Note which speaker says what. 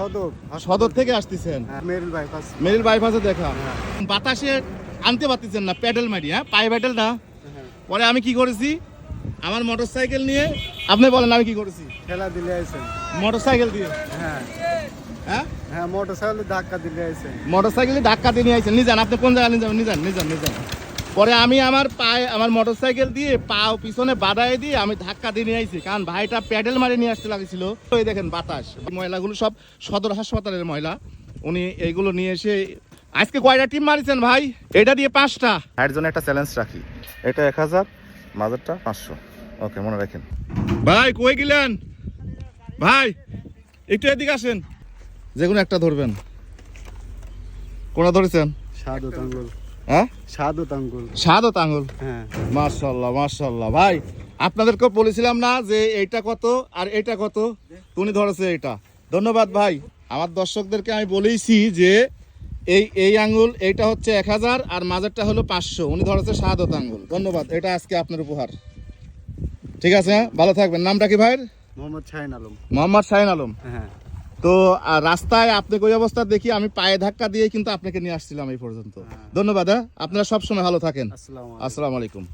Speaker 1: সদর।
Speaker 2: সদর থেকে আসতেছেন?
Speaker 1: হ্যাঁ, মেরিল বাইপাস।
Speaker 2: মেরিল বাইপাসে দেখা।
Speaker 1: হ্যাঁ।
Speaker 2: বাতাসে আনতে পারতেছেন না প্যাডেল মারি হ্যাঁ? পায়ে প্যাডেল না?
Speaker 1: হ্যাঁ।
Speaker 2: পরে আমি কি করেছি? আমার মোটর সাইকেল নিয়ে আপনি বলেন আমি কি করেছি?
Speaker 1: ঠেলা দিলে আইছেন।
Speaker 2: মোটর সাইকেল দিয়ে?
Speaker 1: হ্যাঁ।
Speaker 2: হ্যাঁ?
Speaker 1: হ্যাঁ মোটর সাইকেলে ধাক্কা দিলে আইছেন।
Speaker 2: মোটর সাইকেলে ধাক্কা দিয়ে নিয়ে আসছেন নিজান আপনি কোন জায়গায় নিয়ে যাবেন? নিজান নিজান নিজান পরে আমি আমার পায়ে আমার মোটর সাইকেল দিয়ে পা পিছনে বাদায় দিয়ে আমি ধাক্কা দিয়ে নিয়ে আইছি। কারণ ভাইটা প্যাডেল মারি নিয়ে আসতে লাগছিল। ওই দেখেন বাতাস। ময়লাগুলো সব সদর হাসপাতালের ময়লা উনি এইগুলো নিয়ে এসে আজকে কয়টা টিম মারিছেন ভাই? এটা দিয়ে পাঁচটা।
Speaker 3: হাইয়ের জন্য একটা চ্যালেঞ্জ রাখি। এটা এক হাজার মাজারটা পাঁচশো। ওকে মনে রাখেন।
Speaker 2: ভাই কই গেলেন? ভাই একটু এদিকে আসেন। যে কোনো একটা ধরবেন। কোনটা ধরেছেন?
Speaker 1: সাদত আঙ্গুল
Speaker 2: হ্যাঁ?
Speaker 1: সাদত আঙ্গুল।
Speaker 2: সাদত আঙুল
Speaker 1: হ্যাঁ।
Speaker 2: মার্শাল্লাহ মার্শাল্লাহ ভাই আপনাদেরকে বলেছিলাম না যে এইটা কত আর এটা কত? তুমি ধরেছে এটা ধন্যবাদ ভাই। আমার দর্শকদেরকে আমি বলেইছি যে এই এই আঙ্গুল এইটা হচ্ছে এক হাজার আর মাঝেরটা হলো পাঁচশো। উনি ধরেছে সাদত আঙ্গুল। ধন্যবাদ এটা আজকে আপনার উপহার। ঠিক আছে? ভালো থাকবেন। নামটা কি ভাইয়ের?
Speaker 1: মোহাম্মদ শাহিন আলম।
Speaker 2: মোহাম্মদ শাহিন আলম।
Speaker 1: হ্যাঁ।
Speaker 2: তো রাস্তায় আপনাকে ওই অবস্থা দেখি আমি পায়ে ধাক্কা দিয়ে কিন্তু আপনাকে নিয়ে আসছিলাম এই পর্যন্ত। ধন্যবাদ হ্যাঁ? আপনারা সবসময় ভালো থাকেন।
Speaker 1: আসসালাম আলাইকুম।
Speaker 2: আসসালামু আলাইকুম।